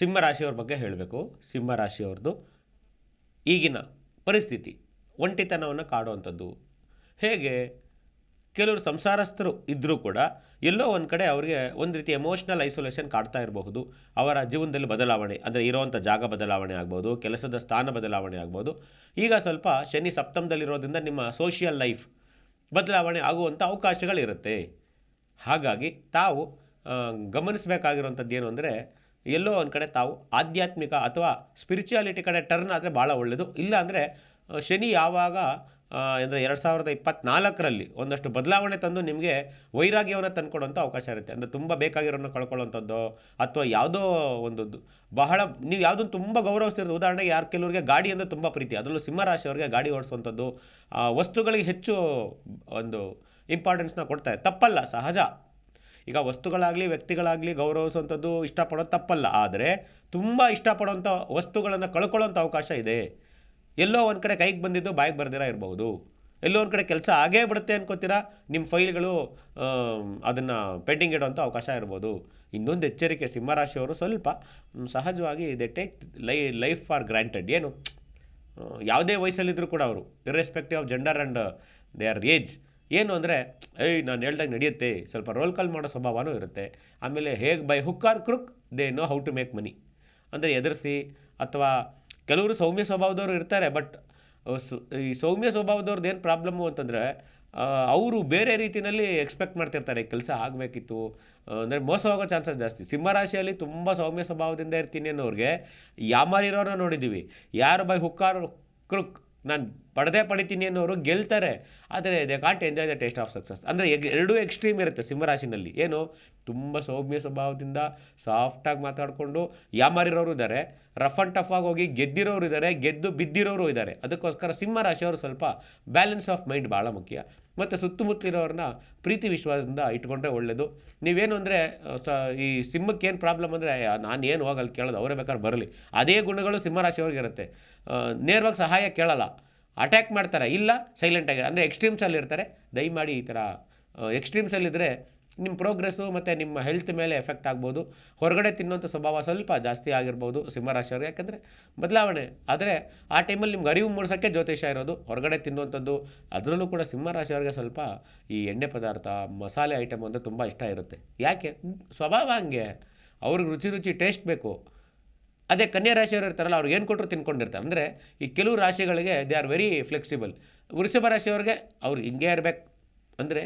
ಸಿಂಹರಾಶಿಯವ್ರ ಬಗ್ಗೆ ಹೇಳಬೇಕು. ಸಿಂಹರಾಶಿಯವ್ರದ್ದು ಈಗಿನ ಪರಿಸ್ಥಿತಿ, ಒಂಟಿತನವನ್ನು ಕಾಡುವಂಥದ್ದು. ಹೇಗೆ? ಕೆಲವರು ಸಂಸಾರಸ್ಥರು ಇದ್ದರೂ ಕೂಡ ಎಲ್ಲೋ ಒಂದು ಕಡೆ ಅವರಿಗೆ ಒಂದು ರೀತಿ ಎಮೋಷ್ನಲ್ ಐಸೋಲೇಷನ್ ಕಾಡ್ತಾ ಇರಬಹುದು. ಅವರ ಜೀವನದಲ್ಲಿ ಬದಲಾವಣೆ, ಅಂದರೆ ಇರೋವಂಥ ಜಾಗ ಬದಲಾವಣೆ ಆಗ್ಬೋದು, ಕೆಲಸದ ಸ್ಥಾನ ಬದಲಾವಣೆ ಆಗ್ಬೋದು. ಈಗ ಸ್ವಲ್ಪ ಶನಿ ಸಪ್ತಮದಲ್ಲಿರೋದ್ರಿಂದ ನಿಮ್ಮ ಸೋಷಿಯಲ್ ಲೈಫ್ ಬದಲಾವಣೆ ಆಗುವಂಥ ಅವಕಾಶಗಳಿರುತ್ತೆ. ಹಾಗಾಗಿ ತಾವು ಗಮನಿಸಬೇಕಾಗಿರುವಂಥದ್ದು ಏನು ಅಂದರೆ ಎಲ್ಲೋ ಒಂದು ಕಡೆ ತಾವು ಆಧ್ಯಾತ್ಮಿಕ ಅಥವಾ ಸ್ಪಿರಿಚುಯಾಲಿಟಿ ಕಡೆ ಟರ್ನ್ ಆದರೆ ಭಾಳ ಒಳ್ಳೆಯದು ಇಲ್ಲ ಅಂದರೆ ಶನಿ ಯಾವಾಗ ಅಂದರೆ ಎರಡು ಸಾವಿರದ ಇಪ್ಪತ್ನಾಲ್ಕರಲ್ಲಿ ಒಂದಷ್ಟು ಬದಲಾವಣೆ ತಂದು ನಿಮಗೆ ವೈರಾಗ್ಯವನ್ನು ತಂದುಕೊಡುವಂಥ ಅವಕಾಶ ಇರುತ್ತೆ. ಅಂದರೆ ತುಂಬ ಬೇಕಾಗಿರೋನ್ನ ಕಳ್ಕೊಳ್ಳೋವಂಥದ್ದು ಅಥವಾ ಯಾವುದೋ ಒಂದು ಬಹಳ, ನೀವು ಯಾವುದೊಂದು ತುಂಬ ಗೌರವಿಸ್ತಿರೋದು. ಉದಾಹರಣೆಗೆ ಯಾರು ಕೆಲವರಿಗೆ ಗಾಡಿ ಅಂದರೆ ತುಂಬ ಪ್ರೀತಿ. ಅದರಲ್ಲೂ ಸಿಂಹರಾಶಿಯವರಿಗೆ ಗಾಡಿ ಓಡಿಸುವಂಥದ್ದು ವಸ್ತುಗಳಿಗೆ ಹೆಚ್ಚು ಒಂದು ಇಂಪಾರ್ಟೆನ್ಸ್ನ ಕೊಡ್ತಾರೆ. ತಪ್ಪಲ್ಲ, ಸಹಜ. ಈಗ ವಸ್ತುಗಳಾಗಲಿ, ವ್ಯಕ್ತಿಗಳಾಗಲಿ ಗೌರವಿಸುವಂಥದ್ದು ಇಷ್ಟಪಡೋದು ತಪ್ಪಲ್ಲ. ಆದರೆ ತುಂಬ ಇಷ್ಟಪಡೋಂಥ ವಸ್ತುಗಳನ್ನು ಕಳ್ಕೊಳ್ಳೋಂಥ ಅವಕಾಶ ಇದೆ. ಎಲ್ಲೋ ಒಂದು ಕಡೆ ಕೈಗೆ ಬಂದಿದ್ದು ಬಾಯಿಗೆ ಬರ್ದಿರ ಇರ್ಬೋದು. ಎಲ್ಲೋ ಒಂದು ಕಡೆ ಕೆಲಸ ಆಗೇ ಬಿಡುತ್ತೆ ಅನ್ಕೋತೀರಾ? ನಿಮ್ಮ ಫೈಲ್ಗಳು ಅದನ್ನು ಪೆಂಡಿಂಗ್ ಇಡುವಂಥ ಅವಕಾಶ ಇರ್ಬೋದು. ಇನ್ನೊಂದು ಎಚ್ಚರಿಕೆ ಸಿಂಹರಾಶಿಯವರು ಸ್ವಲ್ಪ ಸಹಜವಾಗಿ they take life life for granted ಏನು? ಯಾವುದೇ ವಯಸ್ಸಲ್ಲಿದ್ದರೂ ಕೂಡ ಅವರು irrespective of gender and they are age ಏನು ಅಂದರೆ, ಏಯ್, ನಾನು ಹೇಳ್ದಾಗ ನಡೆಯುತ್ತೆ. ಸ್ವಲ್ಪ ರೋಲ್ ಕಾಲ್ ಮಾಡೋ ಸ್ವಭಾವನೂ ಇರುತ್ತೆ. ಆಮೇಲೆ ಹೇಗೆ by hook or crook they know how to make money ಅಂದರೆ ಎದುರಿಸಿ ಅಥವಾ ಕೆಲವರು ಸೌಮ್ಯ ಸ್ವಭಾವದವರು ಇರ್ತಾರೆ ಬಟ್ ಈ ಸೌಮ್ಯ ಸ್ವಭಾವದವ್ರದ್ದು ಏನು ಪ್ರಾಬ್ಲಮ್ಮು ಅಂತಂದರೆ ಅವರು ಬೇರೆ ರೀತಿಯಲ್ಲಿ ಎಕ್ಸ್ಪೆಕ್ಟ್ ಮಾಡ್ತಿರ್ತಾರೆ ಕೆಲಸ ಆಗಬೇಕಿತ್ತು. ಅಂದರೆ ಮೋಸ ಹೋಗೋ ಚಾನ್ಸಸ್ ಜಾಸ್ತಿ. ಸಿಂಹರಾಶಿಯಲ್ಲಿ ತುಂಬ ಸೌಮ್ಯ ಸ್ವಭಾವದಿಂದ ಇರ್ತೀನಿ ಅನ್ನೋರಿಗೆ ಯಾಮಾರಿರೋರನ್ನ ನೋಡಿದ್ದೀವಿ ಯಾರು ಬೈ ಹುಕ್ಕಾರು ಕ್ರುಕ್ ನಾನು ಪಡೆದೇ ಪಡಿತೀನಿ ಅನ್ನೋರು ಗೆಲ್ತಾರೆ. ಆದರೆ they can't enjoy the taste of success ಅಂದರೆ ಎರಡೂ ಎಕ್ಸ್ಟ್ರೀಮ್ ಇರುತ್ತೆ ಸಿಂಹರಾಶಿನಲ್ಲಿ. ಏನು? ತುಂಬ ಸೌಮ್ಯ ಸ್ವಭಾವದಿಂದ ಸಾಫ್ಟಾಗಿ ಮಾತಾಡಿಕೊಂಡು ಯಾಮಾರಿರೋರು ಇದ್ದಾರೆ. ರಫ್ ಆ್ಯಂಡ್ ಟಫ್ ಆಗಿ ಹೋಗಿ ಗೆದ್ದಿರೋರು ಇದ್ದಾರೆ, ಗೆದ್ದು ಬಿದ್ದಿರೋರು ಇದ್ದಾರೆ. ಅದಕ್ಕೋಸ್ಕರ ಸಿಂಹರಾಶಿಯವರು ಸ್ವಲ್ಪ ಬ್ಯಾಲೆನ್ಸ್ ಆಫ್ ಮೈಂಡ್ ಭಾಳ ಮುಖ್ಯ. ಮತ್ತು ಸುತ್ತಮುತ್ತಲಿರೋರನ್ನ ಪ್ರೀತಿ ವಿಶ್ವಾಸದಿಂದ ಇಟ್ಕೊಂಡ್ರೆ ಒಳ್ಳೆಯದು ನೀವೇನು ಅಂದರೆ ಈ ಸಿಂಹಕ್ಕೆ ಏನು ಪ್ರಾಬ್ಲಮ್ ಅಂದರೆ ನಾನು ಏನು ಹೋಗಲ್ಲ ಕೇಳೋದು, ಅವರೇ ಬೇಕಾದ್ರೆ ಬರಲಿ. ಅದೇ ಗುಣಗಳು ಸಿಂಹರಾಶಿಯವ್ರಿಗೆ ಇರುತ್ತೆ ನೇರವಾಗಿ ಸಹಾಯ ಕೇಳಲ್ಲ. ಅಟ್ಯಾಕ್ ಮಾಡ್ತಾರೆ? ಇಲ್ಲ ಸೈಲೆಂಟಾಗಿ ಅಂದರೆ ಎಕ್ಸ್ಟ್ರೀಮ್ಸಲ್ಲಿ ಇರ್ತಾರೆ. ದಯಮಾಡಿ ಈ ಥರ ಎಕ್ಸ್ಟ್ರೀಮ್ಸಲ್ಲಿದ್ದರೆ ನಿಮ್ಮ ಪ್ರೋಗ್ರೆಸ್ಸು ಮತ್ತು ನಿಮ್ಮ ಹೆಲ್ತ್ ಮೇಲೆ ಎಫೆಕ್ಟ್ ಆಗ್ಬೋದು. ಹೊರಗಡೆ ತಿನ್ನೋಂಥ ಸ್ವಭಾವ ಸ್ವಲ್ಪ ಜಾಸ್ತಿ ಆಗಿರ್ಬೋದು ಸಿಂಹರಾಶಿಯವ್ರಿಗೆ. ಯಾಕಂದರೆ ಬದಲಾವಣೆ. ಆದರೆ ಆ ಟೈಮಲ್ಲಿ ನಿಮ್ಗೆ ಅರಿವು ಮೂಡಿಸೋಕ್ಕೆ ಜ್ಯೋತಿಷ ಇರೋದು. ಹೊರಗಡೆ ತಿನ್ನುವಂಥದ್ದು ಅದರಲ್ಲೂ ಕೂಡ ಸಿಂಹರಾಶಿಯವ್ರಿಗೆ ಸ್ವಲ್ಪ ಈ ಎಣ್ಣೆ ಪದಾರ್ಥ, ಮಸಾಲೆ ಐಟಮ್ ಅಂದರೆ ತುಂಬ ಇಷ್ಟ ಇರುತ್ತೆ. ಯಾಕೆ? ಸ್ವಭಾವ ಹಂಗೆ. ಅವ್ರಿಗೆ ರುಚಿ ರುಚಿ ಟೇಸ್ಟ್ ಬೇಕು. ಅದೇ ಕನ್ಯಾ ರಾಶಿಯವರು ಇರ್ತಾರಲ್ಲ ಅವ್ರಿಗೆ ಏನು ಕೊಟ್ಟರು ತಿನ್ಕೊಂಡಿರ್ತಾರೆ. ಅಂದರೆ ಈ ಕೆಲವು ರಾಶಿಗಳಿಗೆ ದೇ ಆರ್ ವೆರಿ ಫ್ಲೆಕ್ಸಿಬಲ್ ವೃಷಭ ರಾಶಿಯವ್ರಿಗೆ ಅವ್ರು ಹಿಂಗೆ ಇರಬೇಕು. ಅಂದರೆ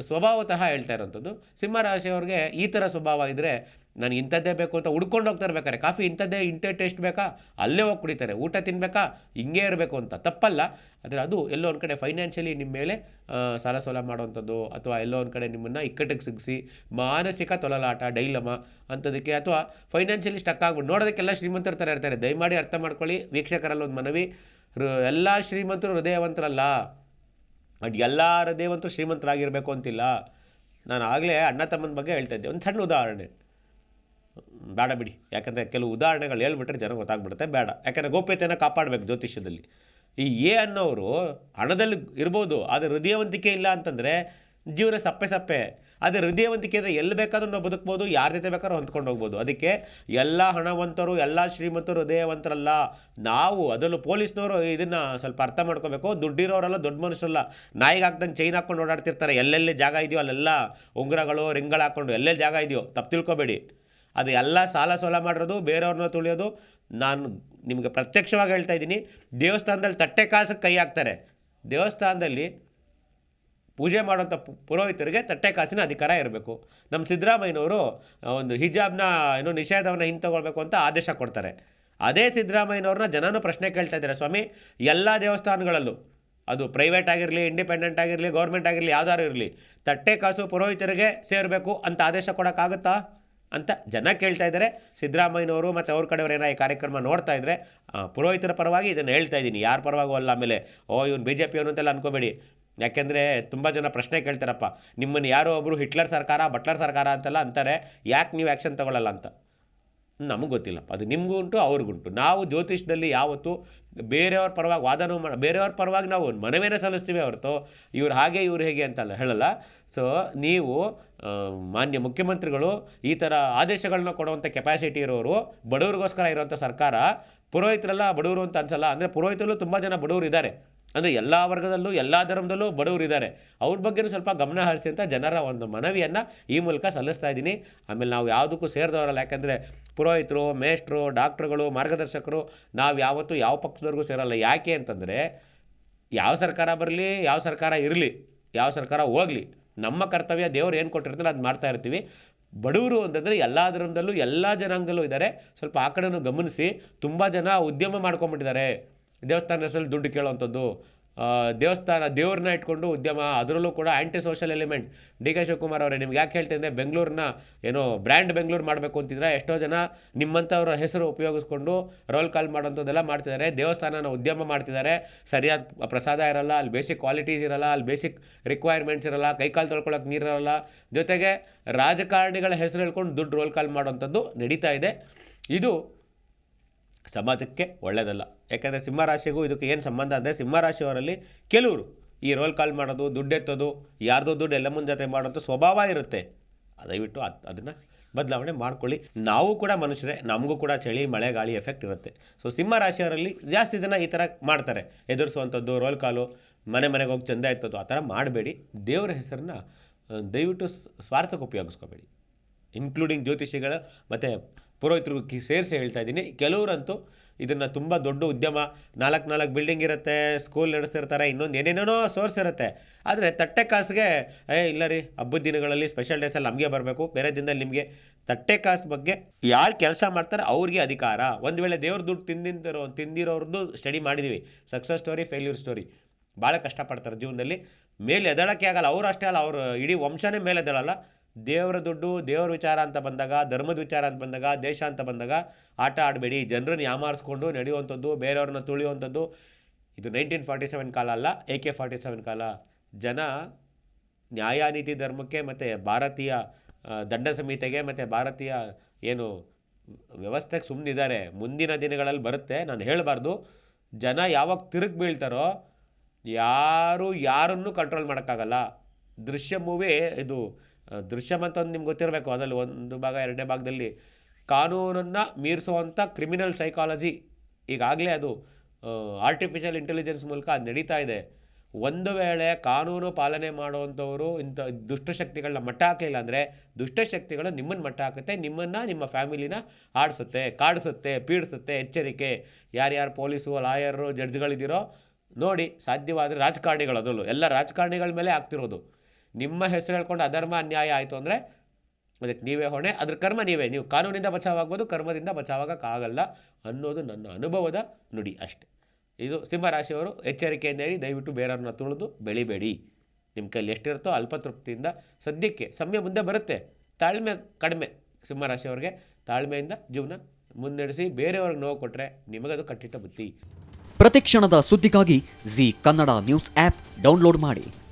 ಸ್ವಭಾವತಃ ಹೇಳ್ತಾ ಇರೋಂಥದ್ದು. ಸಿಂಹರಾಶಿಯವ್ರಿಗೆ ಈ ಥರ ಸ್ವಭಾವ ಇದ್ದರೆ ನಾನು ಇಂಥದ್ದೇ ಬೇಕು ಅಂತ ಹುಡ್ಕೊಂಡು ಹೋಗ್ತಾ ಕಾಫಿ ಇಂಥದ್ದೇ ಇಂಥ ಟೇಸ್ಟ್ ಬೇಕಾ? ಅಲ್ಲೇ ಹೋಗಿ ಕುಡಿತಾರೆ. ಊಟ ತಿನ್ನಬೇಕಾ ಹಿಂಗೆ ಇರಬೇಕು ಅಂತ. ತಪ್ಪಲ್ಲ. ಆದರೆ ಅದು ಎಲ್ಲೋ ಒಂದು ಕಡೆ ಫೈನಾನ್ಷಿಯಲಿ ನಿಮ್ಮ ಮೇಲೆ ಸಾಲ ಸೋಲ ಮಾಡುವಂಥದ್ದು ಅಥವಾ ಎಲ್ಲೋ ಒಂದು ಕಡೆ ನಿಮ್ಮನ್ನು ಇಕ್ಕಟ್ಟಿಗೆ ಸಿಗಿಸಿ, ಮಾನಸಿಕ ತೊಲಲಾಟ, ಡೈಲಮ ಅಂಥದಕ್ಕೆ ಅಥವಾ ಫೈನಾನ್ಷಿಯಲಿ ಸ್ಟಕ್ ಆಗ್ಬಿಟ್ಟು ನೋಡೋದಕ್ಕೆಲ್ಲ ಶ್ರೀಮಂತರ ಥರ ಇರ್ತಾರೆ. ದಯಮಾಡಿ ಅರ್ಥ ಮಾಡ್ಕೊಳ್ಳಿ. ವೀಕ್ಷಕರಲ್ಲಿ ಒಂದು ಮನವಿ ಎಲ್ಲ ಶ್ರೀಮಂತರು ಹೃದಯವಂತರಲ್ಲ. ಅದು ಎಲ್ಲ ಹೃದಯವಂತರು ಶ್ರೀಮಂತರಾಗಿರಬೇಕು ಅಂತಿಲ್ಲ. ನಾನು ಆಗಲೇ ಅಣ್ಣ ತಮ್ಮನ ಬಗ್ಗೆ ಹೇಳ್ತಾ ಇದ್ದೆ. ಒಂದು ಸಣ್ಣ ಉದಾಹರಣೆ. ಬೇಡ ಬಿಡಿ. ಯಾಕಂದರೆ ಕೆಲವು ಉದಾಹರಣೆಗಳು ಹೇಳ್ಬಿಟ್ರೆ ಜನ ಗೊತ್ತಾಗ್ಬಿಡುತ್ತೆ. ಬೇಡ. ಯಾಕಂದರೆ ಗೋಪ್ಯತೆಯನ್ನು ಕಾಪಾಡಬೇಕು ಜ್ಯೋತಿಷ್ಯದಲ್ಲಿ. ಈ ಎ ಅನ್ನೋರು ಹಣದಲ್ಲಿ ಇರ್ಬೋದು, ಆದರೆ ಹೃದಯವಂತಿಕೆ ಇಲ್ಲ ಅಂತಂದರೆ ಜೀವನ ಸಪ್ಪೆ ಸಪ್ಪೆ. ಆದರೆ ಹೃದಯವಂತಿಕೆ ಅಂದರೆ ಎಲ್ಲಿ ಬೇಕಾದ್ರೂ ನಾವು ಬದುಕ್ಬೋದು, ಯಾರ ಜೊತೆ ಬೇಕಾದ್ರೂ ಹೊಂದ್ಕೊಂಡು ಹೋಗ್ಬೋದು. ಅದಕ್ಕೆ ಎಲ್ಲ ಹಣವಂತರು, ಎಲ್ಲ ಶ್ರೀಮಂತರು ಹೃದಯವಂತರಲ್ಲ, ನಾವು ಅದರಲ್ಲೂ ಪೊಲೀಸ್ನವರು ಇದನ್ನು ಸ್ವಲ್ಪ ಅರ್ಥ ಮಾಡ್ಕೋಬೇಕು. ದುಡ್ಡಿರೋರೆಲ್ಲ ದೊಡ್ಡ ಮನುಷ್ಯರಲ್ಲ. ನಾಯಿಗೆ ಹಾಕ್ದಂಗೆ ಚೈನ್ ಹಾಕ್ಕೊಂಡು ಓಡಾಡ್ತಿರ್ತಾರೆ. ಎಲ್ಲೆಲ್ಲಿ ಜಾಗ ಇದೆಯೋ ಅಲ್ಲೆಲ್ಲ ಉಂಗುರಗಳು ರಿಂಗಳು ಹಾಕ್ಕೊಂಡು ಎಲ್ಲೆಲ್ಲಿ ಜಾಗ ಇದೆಯೋ, ತಪ್ಪು ತಿಳ್ಕೊಬೇಡಿ. ಅದು ಎಲ್ಲ ಸಾಲ ಸೋಲ ಮಾಡಿರೋದು, ಬೇರೆಯವ್ರನ್ನ ತುಳಿಯೋದು. ನಾನು ನಿಮಗೆ ಪ್ರತ್ಯಕ್ಷವಾಗಿ ಹೇಳ್ತಾ ಇದ್ದೀನಿ, ದೇವಸ್ಥಾನದಲ್ಲಿ ತಟ್ಟೆ ಕಾಸಕ್ಕೆ ಕೈ ಹಾಕ್ತಾರೆ. ದೇವಸ್ಥಾನದಲ್ಲಿ ಪೂಜೆ ಮಾಡುವಂಥ ಪು- ಪುರೋಹಿತರಿಗೆ ತಟ್ಟೆ ಕಾಸಿನ ಅಧಿಕಾರ ಇರಬೇಕು. ನಮ್ಮ ಸಿದ್ದರಾಮಯ್ಯನವರು ಒಂದು ಹಿಜಾಬ್ನ, ಏನೋ ನಿಷೇಧವನ್ನು ಹಿಂತಗೊಳ್ಬೇಕು ಅಂತ ಆದೇಶ ಕೊಡ್ತಾರೆ. ಅದೇ ಸಿದ್ದರಾಮಯ್ಯನವ್ರನ್ನ ಜನನೂ ಪ್ರಶ್ನೆ ಕೇಳ್ತಾ ಇದ್ದಾರೆ. ಸ್ವಾಮಿ, ಎಲ್ಲ ದೇವಸ್ಥಾನಗಳಲ್ಲೂ, ಅದು ಪ್ರೈವೇಟ್ ಆಗಿರಲಿ, ಇಂಡಿಪೆಂಡೆಂಟ್ ಆಗಿರಲಿ, ಗೌರ್ಮೆಂಟ್ ಆಗಿರಲಿ ಯಾವ್ದಾರು ಇರಲಿ, ತಟ್ಟೆ ಕಾಸು ಪುರೋಹಿತರಿಗೆ ಸೇರಬೇಕು ಅಂತ ಆದೇಶ ಕೊಡೋಕ್ಕಾಗುತ್ತಾ ಅಂತ ಜನ ಕೇಳ್ತಾ ಇದ್ದಾರೆ. ಸಿದ್ದರಾಮಯ್ಯನವರು ಮತ್ತು ಅವ್ರ ಕಡೆಯವ್ರು ಏನೋ ಈ ಕಾರ್ಯಕ್ರಮ ನೋಡ್ತಾ ಇದ್ದರೆ ಪುರೋಹಿತರ ಪರವಾಗಿ ಇದನ್ನು ಹೇಳ್ತಾ ಇದ್ದೀನಿ. ಯಾರ ಪರವಾಗೂ ಅಲ್ಲ ಆಮೇಲೆ, ಓ, ಇವ್ನು ಬಿ ಜೆ ಪಿಯವನು ಅಂತೆಲ್ಲ ಅನ್ಕೋಬೇಡಿ. ಯಾಕೆಂದರೆ ತುಂಬ ಜನ ಪ್ರಶ್ನೆ ಕೇಳ್ತಾರಪ್ಪ, ನಿಮ್ಮನ್ನು ಯಾರೋ ಒಬ್ಬರು ಹಿಟ್ಲರ್ ಸರ್ಕಾರ, ಬಟ್ಲರ್ ಸರ್ಕಾರ ಅಂತೆಲ್ಲ ಅಂತಾರೆ, ಯಾಕೆ ನೀವು ಆ್ಯಕ್ಷನ್ ತೊಗೊಳ್ಳಲ್ಲ ಅಂತ? ನಮಗೆ ಗೊತ್ತಿಲ್ಲಪ್ಪ, ಅದು ನಿಮಗೂ ಉಂಟು ಅವ್ರಿಗುಂಟು. ನಾವು ಜ್ಯೋತಿಷ್ಯದಲ್ಲಿ ಯಾವತ್ತು ಬೇರೆಯವ್ರ ಪರವಾಗಿ ವಾದನೂ ಮಾಡ, ಬೇರೆಯವ್ರ ಪರವಾಗಿ ನಾವು ಮನವೇನೆ ಸಲ್ಲಿಸ್ತೀವಿ ಹೊರತು, ಇವ್ರು ಹಾಗೆ, ಇವ್ರು ಹೇಗೆ ಅಂತಲ್ಲ ಹೇಳಲ್ಲ. ಸೊ ನೀವು ಮಾನ್ಯ ಮುಖ್ಯಮಂತ್ರಿಗಳು ಈ ಥರ ಆದೇಶಗಳನ್ನ ಕೊಡುವಂಥ ಕೆಪಾಸಿಟಿ ಇರೋರು, ಬಡವರಿಗೋಸ್ಕರ ಇರುವಂಥ ಸರ್ಕಾರ, ಪುರೋಹಿತರೆಲ್ಲ ಬಡವರು ಅಂತ ಅನ್ಸಲ್ಲ, ಅಂದರೆ ಪುರೋಹಿತರಲ್ಲೂ ತುಂಬ ಜನ ಬಡವರು ಇದ್ದಾರೆ. ಅಂದರೆ ಎಲ್ಲ ವರ್ಗದಲ್ಲೂ, ಎಲ್ಲ ಧರ್ಮದಲ್ಲೂ ಬಡವರು ಇದ್ದಾರೆ. ಅವ್ರ ಬಗ್ಗೆ ಸ್ವಲ್ಪ ಗಮನ ಹರಿಸಿ ಅಂತ ಜನರ ಒಂದು ಮನವಿಯನ್ನು ಈ ಮೂಲಕ ಸಲ್ಲಿಸ್ತಾ ಇದ್ದೀನಿ. ಆಮೇಲೆ ನಾವು ಯಾವುದಕ್ಕೂ ಸೇರಿದವರಲ್ಲ, ಯಾಕೆಂದರೆ ಪುರೋಹಿತರು, ಮೇಷ್ಟ್ರು, ಡಾಕ್ಟ್ರುಗಳು, ಮಾರ್ಗದರ್ಶಕರು, ನಾವು ಯಾವತ್ತೂ ಯಾವ ಪಕ್ಷದವ್ರಿಗೂ ಸೇರಲ್ಲ. ಯಾಕೆ ಅಂತಂದರೆ, ಯಾವ ಸರ್ಕಾರ ಬರಲಿ, ಯಾವ ಸರ್ಕಾರ ಇರಲಿ, ಯಾವ ಸರ್ಕಾರ ಹೋಗಲಿ, ನಮ್ಮ ಕರ್ತವ್ಯ ದೇವರು ಏನು ಕೊಟ್ಟಿರ್ತಾರೆ ಅದು ಮಾಡ್ತಾ ಇರ್ತೀವಿ. ಬಡವರು ಅಂತಂದರೆ ಎಲ್ಲ ಧರ್ಮದಲ್ಲೂ, ಎಲ್ಲ ಜನಾಂಗದಲ್ಲೂ ಇದ್ದಾರೆ. ಸ್ವಲ್ಪ ಆ ಕಡೆನೂ ಗಮನಿಸಿ, ತುಂಬ ಜನ ಉದ್ಯಮ ಮಾಡ್ಕೊಂಬಿಟ್ಟಿದ್ದಾರೆ. ದೇವಸ್ಥಾನ ಹೆಸರಲ್ಲಿ ದುಡ್ಡು ಕೇಳೋವಂಥದ್ದು ದೇವಸ್ಥಾನ ದೇವ್ರನ್ನ ಇಟ್ಕೊಂಡು ಉದ್ಯಮ, ಅದರಲ್ಲೂ ಕೂಡ anti social element D K Shivakumar ಅವರೇ, ನಿಮ್ಗೆ ಯಾಕೆ ಹೇಳ್ತೀನಿ ಅಂದರೆ ಬೆಂಗಳೂರನ್ನ ಏನೋ ಬ್ರ್ಯಾಂಡ್ ಬೆಂಗಳೂರು ಮಾಡಬೇಕು ಅಂತಿದ್ರೆ ಎಷ್ಟೋ ಜನ ನಿಮ್ಮಂಥವ್ರ ಹೆಸರು ಉಪಯೋಗಿಸ್ಕೊಂಡು ರೋಲ್ ಕಾಲ್ ಮಾಡೋಂಥದ್ದೆಲ್ಲ ಮಾಡ್ತಿದ್ದಾರೆ. ದೇವಸ್ಥಾನನ ಉದ್ಯಮ ಮಾಡ್ತಿದ್ದಾರೆ. ಸರಿಯಾದ ಪ್ರಸಾದ ಇರಲ್ಲ, ಅಲ್ಲಿ ಬೇಸಿಕ್ ಕ್ವಾಲಿಟೀಸ್ ಇರಲ್ಲ, ಅಲ್ಲಿ ಬೇಸಿಕ್ ರಿಕ್ವೈರ್ಮೆಂಟ್ಸ್ ಇರಲ್ಲ, ಕೈಕಾಲು ನೀರು ನೀರಿರಲ್ಲ ಜೊತೆಗೆ ರಾಜಕಾರಣಿಗಳ ಹೆಸರು ಹೇಳ್ಕೊಂಡು ದುಡ್ಡು ರೋಲ್ ಕಾಲ್ ಮಾಡೋವಂಥದ್ದು ನಡೀತಾ ಇದೆ. ಇದು ಸಮಾಜಕ್ಕೆ ಒಳ್ಳೆಯದಲ್ಲ ಯಾಕಂದರೆ ಸಿಂಹರಾಶಿಗೂ ಇದಕ್ಕೆ ಏನು ಸಂಬಂಧ ಅಂದರೆ ಸಿಂಹರಾಶಿಯವರಲ್ಲಿ ಕೆಲವರು ಈ ರೋಲ್ ಕಾಲ್ ಮಾಡೋದು ದುಡ್ಡೆತ್ತೋದು ಯಾರ್ದೋ ದುಡ್ಡು ಎಲ್ಲ ಮುಂದೆ ಜೊತೆ ಮಾಡೋದು ಸ್ವಭಾವ ಇರುತ್ತೆ. ದಯವಿಟ್ಟು ಅದು ಅದನ್ನು ಬದಲಾವಣೆ ಮಾಡ್ಕೊಳ್ಳಿ. ನಾವು ಕೂಡ ಮನುಷ್ಯರೇ, ನಮಗೂ ಕೂಡ ಚಳಿ, ಮಳೆ, ಗಾಳಿ ಎಫೆಕ್ಟ್ ಇರುತ್ತೆ. ಸೊ ಸಿಂಹ ರಾಶಿಯವರಲ್ಲಿ ಜಾಸ್ತಿ ಜನ ಈ ಥರ ಮಾಡ್ತಾರೆ. ಎದುರಿಸುವಂಥದ್ದು ರೋಲ್ ಕಾಲು ಮನೆ ಮನೆಗೆ ಹೋಗಿ ಚಂದ ಎತ್ತೋದು, ಆ ಥರ ಮಾಡಬೇಡಿ. ದೇವರ ಹೆಸರನ್ನ ದಯವಿಟ್ಟು ಸ್ವಾರ್ಥಕ್ಕೆ ಉಪಯೋಗಿಸ್ಕೋಬೇಡಿ. ಇನ್ಕ್ಲೂಡಿಂಗ್ ಜ್ಯೋತಿಷಿಗಳು, ಮತ್ತು ಪುರೋಹಿತರು ಸೇರಿಸಿ ಹೇಳ್ತಾ ಇದ್ದೀನಿ. ಕೆಲವರಂತೂ ಇದನ್ನು ತುಂಬ ದೊಡ್ಡ ಉದ್ಯಮ, ನಾಲ್ಕು ನಾಲ್ಕು ಬಿಲ್ಡಿಂಗ್ ಇರುತ್ತೆ ಸ್ಕೂಲ್ ನಡೆಸ್ತಿರ್ತಾರೆ, ಇನ್ನೊಂದು ಏನೇನೇನೋ ಸೋರ್ಸ್ ಇರುತ್ತೆ. ಆದರೆ ತಟ್ಟೆ ಕಾಸಿಗೆ, ಏ, ಇಲ್ಲ ರೀ, ಹಬ್ಬದ ದಿನಗಳಲ್ಲಿ ಸ್ಪೆಷಲ್ ಡೇಸಲ್ಲಿ ನಮಗೆ ಬರಬೇಕು, ಬೇರೆ ದಿನದಲ್ಲಿ ನಿಮಗೆ ತಟ್ಟೆ ಕಾಸು ಬಗ್ಗೆ ಯಾರು ಕೆಲಸ ಮಾಡ್ತಾರೆ ಅವ್ರಿಗೆ ಅಧಿಕಾರ. ಒಂದು ವೇಳೆ ದೇವ್ರ ದುಡ್ಡು ತಿಂದಿರೋ ತಿಂದಿರೋರ್ದು ಸ್ಟಡಿ ಮಾಡಿದ್ದೀವಿ ಸಕ್ಸಸ್ ಸ್ಟೋರಿ ಫೇಲ್ಯೂರ್ ಸ್ಟೋರಿ ಭಾಳ ಕಷ್ಟಪಡ್ತಾರೆ ಜೀವನದಲ್ಲಿ. ಮೇಲೆ ಎದಳಕ್ಕೆ ಆಗಲ್ಲ, ಅವರು ಅಷ್ಟೇ ಅಲ್ಲ, ಅವರು ಇಡೀ ವಂಶನೇ ಮೇಲೆ ಎದಳಲ್ಲ ದೇವರ ದುಡ್ಡು, ದೇವರ ವಿಚಾರ ಅಂತ ಬಂದಾಗ, ಧರ್ಮದ ವಿಚಾರ ಅಂತ ಬಂದಾಗ, ದೇಶ ಅಂತ ಬಂದಾಗ ಆಟ ಆಡಬೇಡಿ. ಜನರನ್ನು ಯಾಮಾರಿಸ್ಕೊಂಡು ನಡೆಯುವಂಥದ್ದು, ಬೇರೆಯವ್ರನ್ನ ತುಳಿಯುವಂಥದ್ದು, ಇದು ನೈನ್ಟೀನ್ ಫಾರ್ಟಿ ಸೆವೆನ್ ಕಾಲ ಅಲ್ಲ ಎ ಕೆ ಫಾರ್ಟಿ ಸೆವೆನ್ ಕಾಲ. ಜನ ನ್ಯಾಯನೀತಿ ಧರ್ಮಕ್ಕೆ ಮತ್ತು ಭಾರತೀಯ ದಂಡ ಸಂಹಿತೆಗೆ ಮತ್ತು ಭಾರತೀಯ ಏನು ವ್ಯವಸ್ಥೆಗೆ ಸುಮ್ಮನಿದ್ದಾರೆ ಮುಂದಿನ ದಿನಗಳಲ್ಲಿ ಬರುತ್ತೆ, ನಾನು ಹೇಳಬಾರ್ದು. ಜನ ಯಾವಾಗ ತಿರುಗಿ ಬೀಳ್ತಾರೋ, ಯಾರು ಯಾರನ್ನು ಕಂಟ್ರೋಲ್ ಮಾಡೋಕ್ಕಾಗಲ್ಲ. ದೃಶ್ಯ ಮೂವಿ ಇದು ದೃಶ್ಯಂ ಅಂತ ಒಂದು ನಿಮ್ಗೆ ಗೊತ್ತಿರಬೇಕು, ಅದರಲ್ಲಿ ಒಂದು ಭಾಗ, ಎರಡನೇ ಭಾಗದಲ್ಲಿ ಕಾನೂನನ್ನು ಮೀರಿಸುವಂಥ ಕ್ರಿಮಿನಲ್ ಸೈಕಾಲಜಿ ಈಗಾಗಲೇ ಅದು ಆರ್ಟಿಫಿಷಿಯಲ್ ಇಂಟೆಲಿಜೆನ್ಸ್ ಮೂಲಕ ಅದು ನಡೀತಾ ಇದೆ. ಒಂದು ವೇಳೆ ಕಾನೂನು ಪಾಲನೆ ಮಾಡುವಂಥವರು ಇಂಥ ದುಷ್ಟಶಕ್ತಿಗಳನ್ನ ಮಟ್ಟ ಹಾಕಲಿಲ್ಲ ಅಂದರೆ ದುಷ್ಟಶಕ್ತಿಗಳು ನಿಮ್ಮನ್ನು ಮಟ್ಟ ಹಾಕುತ್ತೆ, ನಿಮ್ಮನ್ನು, ನಿಮ್ಮ ಫ್ಯಾಮಿಲಿನ ಆಡಿಸುತ್ತೆ, ಕಾಡಿಸುತ್ತೆ, ಪೀಡಿಸುತ್ತೆ, ಎಚ್ಚರಿಕೆ. ಯಾರ್ಯಾರು ಪೊಲೀಸು, ಲಾಯರು, ಜಡ್ಜ್ಗಳಿದ್ದೀರೋ ನೋಡಿ, ಸಾಧ್ಯವಾದರೆ ರಾಜಕಾರಣಿಗಳು ಅದರಲ್ಲೂ ಎಲ್ಲ ರಾಜಕಾರಣಿಗಳ ಮೇಲೆ ಆಗ್ತಿರೋದು. ನಿಮ್ಮ ಹೆಸರು ಹೇಳ್ಕೊಂಡು ಅಧರ್ಮ ಅನ್ಯಾಯ ಆಯಿತು ಅಂದರೆ ಅದಕ್ಕೆ ನೀವೇ ಹೊಣೆ, ಅದ್ರ ಕರ್ಮ ನೀವೇ. ನೀವು ಕಾನೂನಿಂದ ಬಚಾವಾಗ್ಬೋದು, ಕರ್ಮದಿಂದ ಬಚಾವಾಗಕ್ಕಾಗಲ್ಲ ಅನ್ನೋದು ನನ್ನ ಅನುಭವದ ನುಡಿ ಅಷ್ಟೆ. ಇದು ಸಿಂಹರಾಶಿಯವರು ಎಚ್ಚರಿಕೆಯಿಂದ ಹೇಳಿ, ದಯವಿಟ್ಟು ಬೇರೆಯವ್ರನ್ನ ತುಳಿದು ಬೆಳಿಬೇಡಿ. ನಿಮ್ಮ ಕೈಯಲ್ಲಿ ಎಷ್ಟಿರುತ್ತೋ ಅಲ್ಪ ತೃಪ್ತಿಯಿಂದ ಸದ್ಯಕ್ಕೆ ಸಮಯ ಮುಂದೆ ಬರುತ್ತೆ. ತಾಳ್ಮೆ ಕಡಿಮೆ ಸಿಂಹರಾಶಿಯವ್ರಿಗೆ. ತಾಳ್ಮೆಯಿಂದ ಜೀವನ ಮುನ್ನಡೆಸಿ, ಬೇರೆಯವ್ರಿಗೆ ನೋವು ಕೊಟ್ಟರೆ ನಿಮಗದು ಕಟ್ಟಿಟ್ಟ ಬುತ್ತಿ. ಪ್ರತಿಕ್ಷಣದ ಸುದ್ದಿಗಾಗಿ Zee Kannada news app download ಮಾಡಿ.